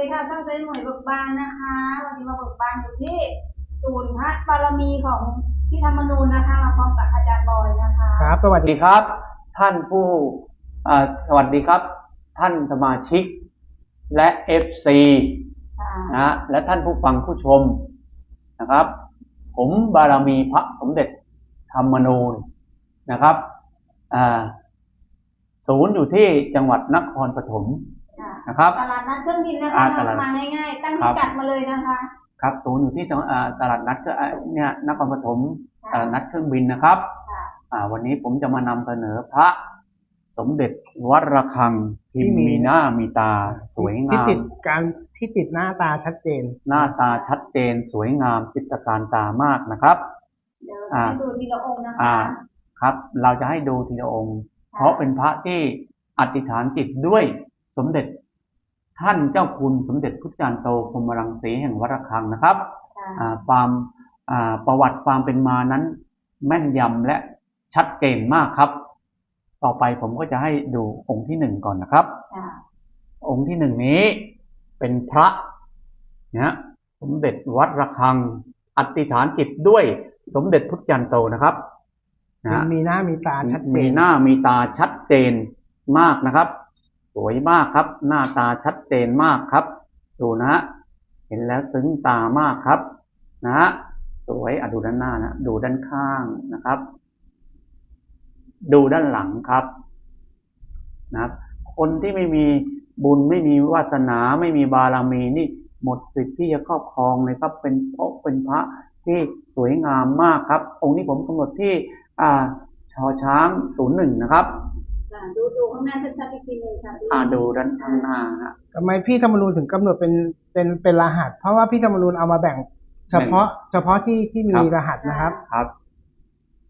ดีค่ะช่างเจ๊หมวยเบิกบานนะคะวันนี้มาเบิกบานอยู่ที่ศูนย์พระบารมีของพี่ธรรมนูญนะคะมาพร้อมกับอาจารย์บอยนะคะ ครับ สวัสสวัสดีดีครับ ท่านผู้อ่าสวัสดีครับ ท่านสมาชิก และ FC ค่ะนะฮะและท่านผู้ฟังผู้ชมนะครับ ผมบารมีพระสมเด็จธรรมนูญนะครับอ่าศูนย์อยู่ที่จังหวัดนครปฐมค่ะ นะครับตลาดนัดเครื่องบินนะคะอ่าตลาดมาง่ายๆตั้งครัพิบกัดมาเลยนะคะครับศูนย์อยู่ที่จังหวัดอ่าตลาดนัดก็อ่าเนี่ยนครปฐมตค่ะลาดนัดเครื่องบินนะครับค่ะอ่าวันนี้ผมจะมานำเสนอพระสมเด็จวัดระฆังพิมพ์มีหน้ามีตาสวยที่งามติดการที่ติดหน้าตาชัดเจน หน้าตาชัดเจน สวยงามจิตรการตามากนะครับเดี๋ยวอ่าให้ดูทีละองค์นะคะอ่าครับ เราจะให้ดูทีละองค์ เพราะเป็นพระที่อธิษฐานจิตด้วยสมเด็จ ท่านเจ้าคุณสมเด็จพุทธจารย์โตพรหมรังสีแห่งวัดระฆังนะครับค่ะอ่าความอ่าประวัติความเป็นมานั้น แม่นยำและชัดเจนมากครับ ต่อไปผมก็จะให้ดูองค์ที่หนึ่งก่อนนะครับค่ะองค์ที่หนึ่งนี้เป็นพระนะสมเด็จวัดระฆังอธิษฐานจิตด้วยสมเด็จพุทธจันโตนะครับนะมีหน้ามีตาชัดเจมีนหน้ามีตาชัดเจนมากนะครับ สวยมากครับ หน้าตาชัดเจนมากครับ ดูนะฮะเห็นแล้วซึ้งตามากครับ นะฮะสวยอะดูด้านหน้านะดูด้านข้างนะครับ ดูด้านหลังครับนะครับคนที่ไม่มีบุญไม่มีวาสนาไม่มีบารมีนี่หมดสิทธิ์ที่จะครอบครองเลยครับ เป็นพระเป็นพระที่สวยงามมากครับ องค์นี้ผมกำหนดที่อ่าชอช้างศูนย์หนึ่งนะครับ ดูดูข้างหน้าชัดๆอีกทีหนึ่งค่ะอ่าดูด้านข้างหน้าฮะทำไมพี่ธรรมนูญถึงกำหนดเป็นเป็นเป็นรหัส เพราะว่าพี่ธรรมนูญเอามาแบ่ง เฉพาะ เฉพาะที่ที่มีครับรหัสนะครับ ครับ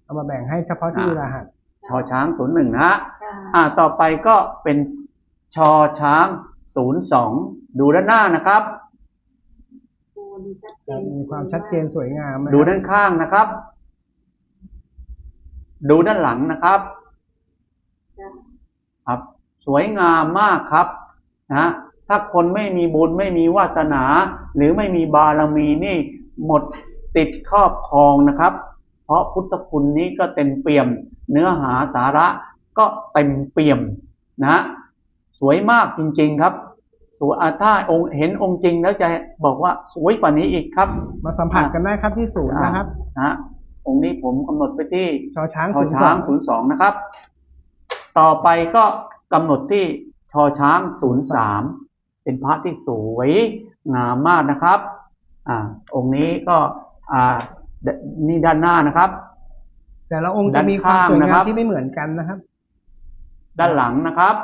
เอามาแบ่งให้เฉพาะที่มีรหัสชอช้างศูนย์หนึ่งนะฮะค่ะอ่า ต่อไปก็เป็นชอช้างศูนย์สองดูด้านหน้านะครับดูดีชัดเจนมีความชัดเจนสวยงามนะครับดูด้านข้างนะครับ ดูด้านหลังนะครับค่ะ ครับ สวยงามมากครับนะถ้าคนไม่มีบุญไม่มีวาสนา หรือไม่มีบารมีนี่หมดติดครอบครองนะครับ เพราะพุทธคุณนี้ก็เต็มเปี่ยม เนื้อหาสาระก็เต็มเปี่ยมนะสวยมากจริงๆครับสวยอ่าถ้าองค์เห็นองค์จริงแล้วจะบอกว่าสวยกว่านี้อีกครับ มาสัมผัสกันได้ครับที่ศูนย์นะครับนะองค์นี้ผมกำหนดไปที่ชอช้างชศูอนย์สอช้างงศูนย์สองนะครับ ต่อไปก็กำหนดที่ชอช้างศูนย์สามเป็นพระที่สวยงามมากนะครับอ่าองค์นี้ก็อ่าเดนี่ด้านหน้านะครับ แต่ละองค์จะมีความสวยด้านข้างนะคงารัมบที่ไม่เหมือนกันนะครับ ด้านหลังนะครับ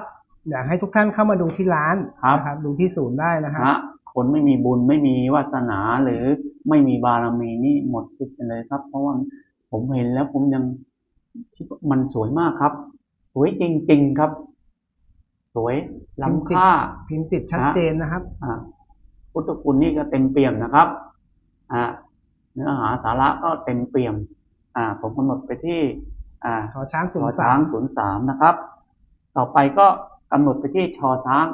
อยากให้ทุกท่านเข้ามาดูที่ร้านครับนะครับดูที่ศูนย์ได้นะครับนะคนไม่มีบุญไม่มีวาสนาหรือไม่มีบารมีนี่หมดสิทธิ์ไปเลยครับ เพราะว่าผมเห็นแล้วผมยังคิดว่ามันสวยมากครับส วยจริง ๆครับ สวยล้ำค่าพิมพ์ติดชัดเจนนะครับอ่าพุทธคุณนี่ก็เต็มเปี่ยมนะครับอ่าเนื้อหาสาระก็เต็มเปี่ยมอ่าผมกำหนดไปที่อ่าชอช้างศูชนอย์สาช้างมศูนย์สามนะครับ ต่อไปก็กำหนดไปที่ชอช้าง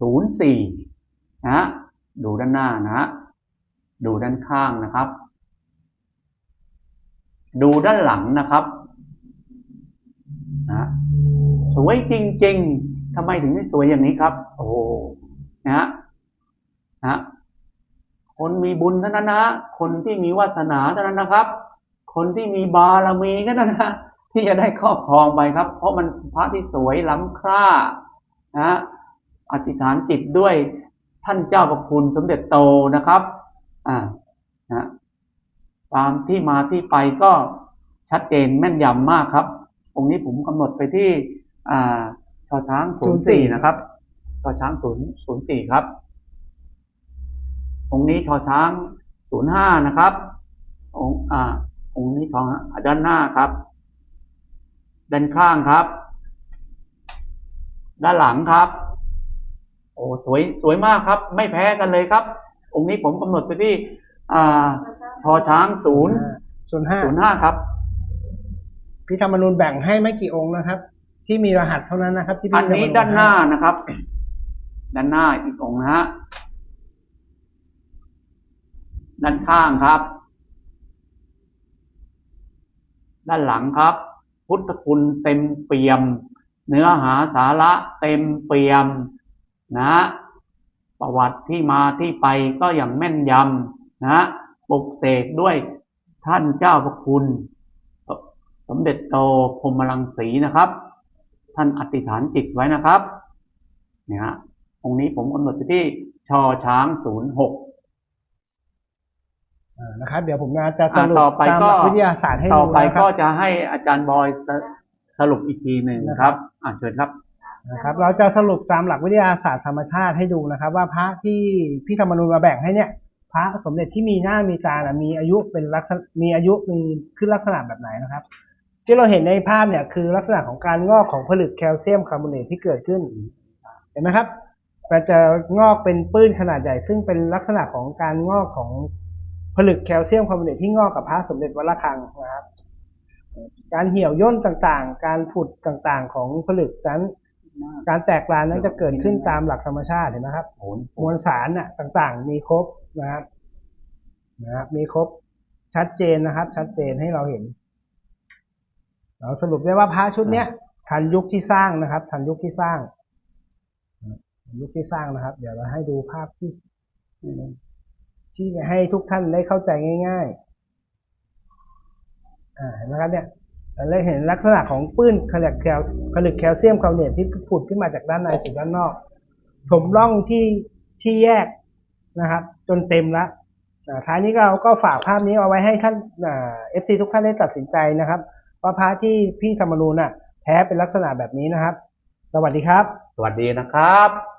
ศูนย์สี่นะฮะดูด้านหน้านะฮะดูด้านข้างนะครับ ดูด้านหลังนะครับนะ สวยจริง ๆทำไมถึงได้สวยอย่างนี้ครับ โอ้โหนะฮะนะฮะคนมีบุญเท่านั้นนะฮะคนที่มีวาสนาเท่านั้นนะครับ คนที่มีบารมีก็นั่นนะที่จะได้ครอบครองไปครับ เพราะมันพระที่สวยล้ำค่านะฮะอธิษฐานจิตด้วยท่านเจ้าประคุณสมเด็จโตนะครับอ่านะตามที่มาที่ไปก็ชัดเจนแม่นยำมากครับ องค์นี้ผมกำหนดไปที่ อ่าชอช้างศูนย์สี่นะครับชอช้างศูนย์ศูนย์สี่ครับองค์นี้ชอช้างศูนย์ห้านะครับ องค์อ่าองค์นี้ทองด้านหน้าครับ ด้านข้างครับ ด้านหลังครับ โอ้สวยสวยมากครับ ไม่แพ้กันเลยครับ องค์นี้ผมกำหนดไปที่อ่าทอช้างศูนย์ศูนย์ห้าศูนย์ห้าครับพี่ธรรมนูญแบ่งให้ไม่กี่องค์นะครับ ที่มีรหัสเท่านั้นนะครับ ที่พี่อันนี้ธรรมญด้านหน้าให้นะครับ ด้านหน้าอีกองค์นะฮะด้านข้างครับ ด้านหลังครับ พุทธคุณเต็มเปี่ยม เนื้อหาสาระเต็มเปี่ยมนะประวัติที่มาที่ไปก็อย่างแม่นยำนะปลุกเสกด้วยท่านเจ้าพระคุณ สมเด็จโตพรหมรังสีนะครับ ท่านอธิษฐานจิตไว้นะครับเนี่ยฮะองค์นี้ผมกำหนดไปที่ชอช้างศูนย์หกอ่านะครับ เดี๋ยวผมจะสรุปต่อไปตามหก็ลักวิทยาศาสตร์ให้ต่อดูไปนะคก็รับจะให้อาจารย์บอยสสรุปอีกทีหนึ่งนะครับอ่าเชิญครับนะครับเราจะสรุปตามหลักวิทยาศาสตร์ธรรมชาติให้ดูนะครับ ว่าพระที่พี่ธรรมนูญมาแบ่งให้เนี่ย พระสมเด็จที่มีหน้ามีตาน่ะมีอายุเป็นลักษณะมีอายุมีขึ้นลักษณะแบบไหนนะครับ ที่เราเห็นในภาพเนี่ยคือลักษณะของการงอกของผลึกแคลเซียมคาร์บอเนตที่เกิดขึ้น เห็นไหมครับมันจะงอกเป็นปื้นขนาดใหญ่ซึ่งเป็นลักษณะของการงอกของผลึกแคลเซียมคาร์บอเนตที่งอกกับพระสมเด็จวัดระฆังนะครับ การเหี่ยวย่นต่างๆ การผุดต่างๆ ของผลึกนั้น การแตกลายนั้นจะเกิดขึ้นตามหลักธรรมชาติเห็นไหมครับมวลสารน่ะต่างๆ มีครบนะครับนะครับมีครบชัดเจนนะครับ ชัดเจนให้เราเห็น เราสรุปได้ว่าพระชุดเนี้ยทันยุคที่สร้างนะครับ ทันยุคที่สร้างทันยุคที่สร้างนะครับ เดี๋ยวเราให้ดูภาพที่ ที่ให้ทุกท่านได้เข้าใจง่ายๆอ่าเห็นไหมครับเนี่ยเราได้เห็นลักษณะของปื้นผลึกแคลผลึกแคลเซียมคาร์บอเนตที่ผุดขึ้นมาจากด้านในสู่ด้านนอก ถมร่องที่ที่แยกนะครับ จนเต็มแล้วท้ายนี้เราก็ฝากภาพนี้เอาไว้ให้ท่านเอฟซีทุกท่านได้ตัดสินใจนะครับ ว่าพระที่พี่ธรรมนูน่ะแท้เป็นลักษณะแบบนี้นะครับ สวัสดีครับ สวัสดีนะครับ